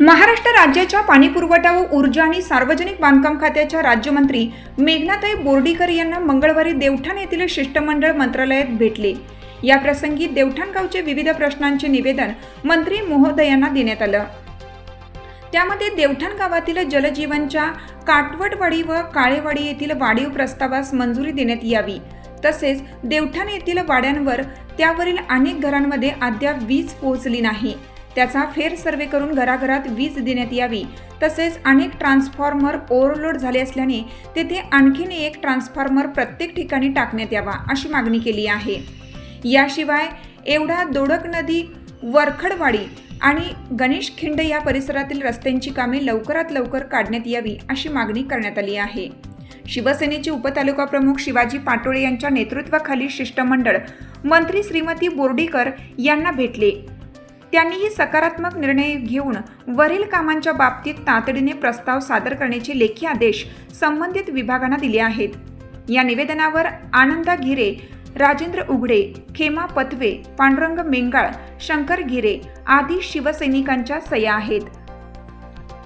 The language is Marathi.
महाराष्ट्र राज्याच्या पाणीपुरवठा व ऊर्जा आणि सार्वजनिक बांधकाम खात्याच्या राज्यमंत्री मेघनाताई बोर्डीकर यांना मंगळवारी देवठाण येथील शिष्टमंडळ मंत्रालयात भेटले. या प्रसंगी देवठाणगावचे विविध प्रश्नांचे निवेदन मंत्री महोदयांना देण्यात आलं. त्यामध्ये देवठाण गावातील जलजीवनच्या काटवटवाडी व काळेवाडी येथील वाढीव प्रस्तावास मंजुरी देण्यात यावी. तसेच देवठाण येथील वाड्यांवर त्यावरील अनेक घरांमध्ये अद्याप वीज पोहोचली नाही. त्याचा फेर सर्वे करून घराघरात वीज देण्यात यावी. तसेच अनेक ट्रान्सफॉर्मर ओव्हरलोड झाले असल्याने तेथे आणखीन एक ट्रान्सफॉर्मर प्रत्येक ठिकाणी टाकण्यात यावा अशी मागणी केली आहे. याशिवाय एवढा दोडक नदी वरखडवाडी आणि गणेश खिंड या परिसरातील रस्त्यांची कामे लवकरात लवकर काढण्यात यावी अशी मागणी करण्यात आली आहे. शिवसेनेचे उपतालुका प्रमुख शिवाजी पाटोळे यांच्या नेतृत्वाखाली शिष्टमंडळ मंत्री श्रीमती बोर्डीकर यांना भेटले. त्यांनीही सकारात्मक निर्णय घेऊन वरील कामांच्या बाबतीत तातडीने प्रस्ताव सादर करण्याचे लेखी आदेश संबंधित विभागांना दिले आहेत. या निवेदनावर आनंदा गिरे राजेंद्र उघडे खेमा पथवे पांडुरंग मेंगाळ शंकर गिरे आदी शिवसैनिकांच्या सह्या आहेत.